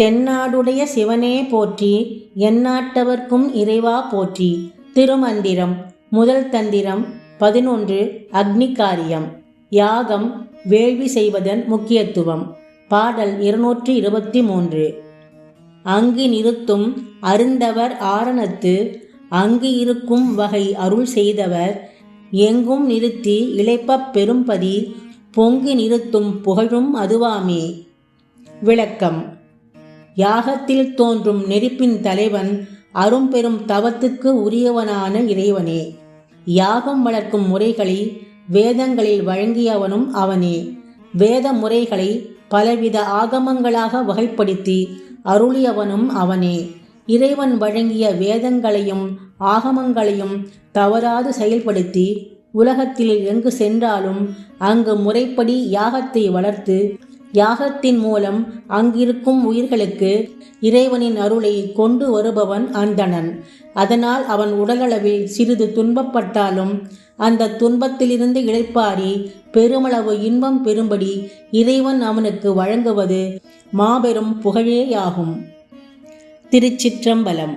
தென்னாடுடைய சிவனே போற்றி எந்நாட்டவர்க்கும் இறைவா போற்றி. திருமந்திரம் முதல் தந்திரம் பதினொன்று அக்னிகாரியம். யாகம் வேள்வி செய்வதன் முக்கியத்துவம். பாடல் இருநூற்றி இருபத்தி மூன்று. அங்கு நிறுத்தும் அருந்தவர் ஆரணத்து அங்கு இருக்கும் வகை அருள் செய்தவர் எங்கும் நிறுத்தி இளைப்பப் பெரும்பதி பொங்கு நிறுத்தும் புகழும் அதுவாமே. விளக்கம். யாகத்தில் தோன்றும் நெருப்பின் தலைவன் அரும்பெரும் தவத்துக்கு உரியவனான இறைவனே. யாகம் வளர்க்கும் முறைகளை வேதங்களில் வழங்கியவனும் அவனே. வேத முறைகளை பலவித ஆகமங்களாக வகைப்படுத்தி அருளியவனும் அவனே. இறைவன் வழங்கிய வேதங்களையும் ஆகமங்களையும் தவறாது செயல்படுத்தி உலகத்தில் எங்கு சென்றாலும் அங்கு முறைப்படி யாகத்தை வளர்த்து யாகத்தின் மூலம் அங்கிருக்கும் உயிர்களுக்கு இறைவனின் அருளை கொண்டு வருபவன் அந்தணன் அதனால் அவன் உடலளவில் சிறிது துன்பப்பட்டாலும் அந்த துன்பத்திலிருந்து இழைப்பாரி பெருமளவு இன்பம் பெறும்படி இறைவன் அவனுக்கு வழங்குவது மாபெரும் புகழேயாகும். திருச்சிற்றம்பலம்